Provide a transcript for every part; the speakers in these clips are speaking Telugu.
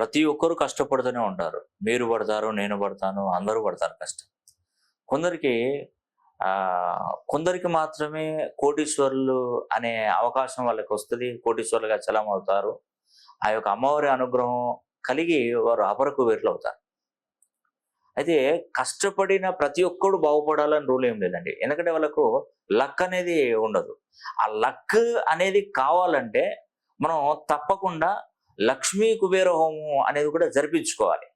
ప్రతి ఒక్కరు కష్టపడుతూనే ఉంటారు. మీరు పడతారు నేను పడతాను అందరూ పడతారు కష్టం. కొందరికి కొందరికి మాత్రమే కోటీశ్వరులు అనే అవకాశం వాళ్ళకి వస్తుంది. కోటీశ్వరులుగా చలం అవుతారు. ఆ యొక్క అమ్మవారి అనుగ్రహం కలిగి వారు అపరకు వేర్లు అవుతారు అయితే కష్టపడిన ప్రతి ఒక్కడు బాగుపడాలని రూల్ ఏం లేదండి. ఎందుకంటే వాళ్ళకు లక్ అనేది ఉండదు. ఆ లక్ అనేది కావాలంటే మనం తప్పకుండా లక్ష్మీ కుబేర హోమం అనేది కూడా జరిపించుకోవాలి.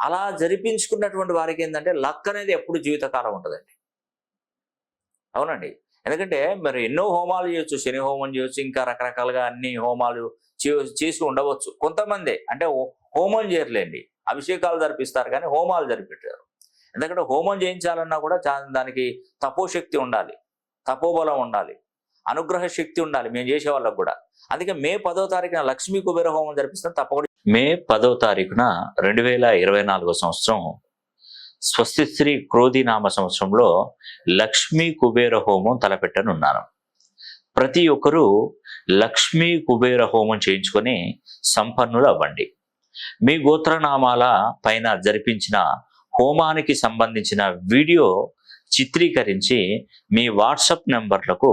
అలా జరిపించుకున్నటువంటి వారికి ఏంటంటే లక్ అనేది ఎప్పుడు జీవితకాలం ఉంటుందండి. అవునండి. ఎందుకంటే మరి ఎన్నో హోమాలు చేయొచ్చు. శని హోమం చేయొచ్చు ఇంకా రకరకాలుగా అన్ని హోమాలు చే- చేసి ఉండవచ్చు. కొంతమంది అంటే హోమం చేయర్లేండి అభిషేకాలు జరిపిస్తారు కానీ హోమాలు జరిపెట్టారు ఎందుకంటే హోమం చేయించాలన్నా కూడా దానికి తపోశక్తి ఉండాలి. తపోబలం ఉండాలి. అనుగ్రహ శక్తి ఉండాలి మేము చేసే వాళ్ళకు కూడా. అందుకే మే పదో తారీఖున లక్ష్మీ కుబేర హోమం జరిపిస్తాం తప్పకుండా. మే పదో తారీఖున రెండు వేల ఇరవై నాలుగో సంవత్సరం స్వస్తి శ్రీ క్రోధి నామ సంవత్సరంలో లక్ష్మీ కుబేర హోమం తలపెట్టనున్నాను. ప్రతి ఒక్కరూ లక్ష్మీ కుబేర హోమం చేయించుకొని సంపన్నులు అవ్వండి మీ గోత్రనామాల పైన జరిపించిన హోమానికి సంబంధించిన వీడియో చిత్రీకరించి మీ వాట్సాప్ నెంబర్లకు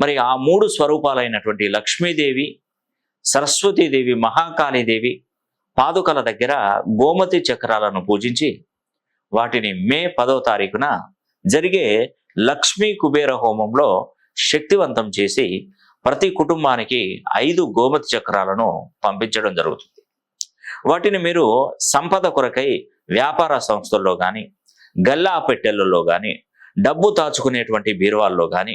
మరి ఆ మూడు స్వరూపాలైనటువంటి లక్ష్మీదేవి సరస్వతీదేవి మహాకాళీదేవి పాదుకల దగ్గర గోమతి చక్రాలను పూజించి వాటిని మే పదవ తారీఖున జరిగే లక్ష్మీ కుబేర హోమంలో శక్తివంతం చేసి ప్రతి కుటుంబానికి ఐదు గోమతి చక్రాలను పంపించడం జరుగుతుంది. వాటిని మీరు సంపద కొరకై వ్యాపార సంస్థల్లో కానీ గల్లా పెట్టెలలో కానీ డబ్బు దాచుకునేటువంటి బీరువాల్లో కానీ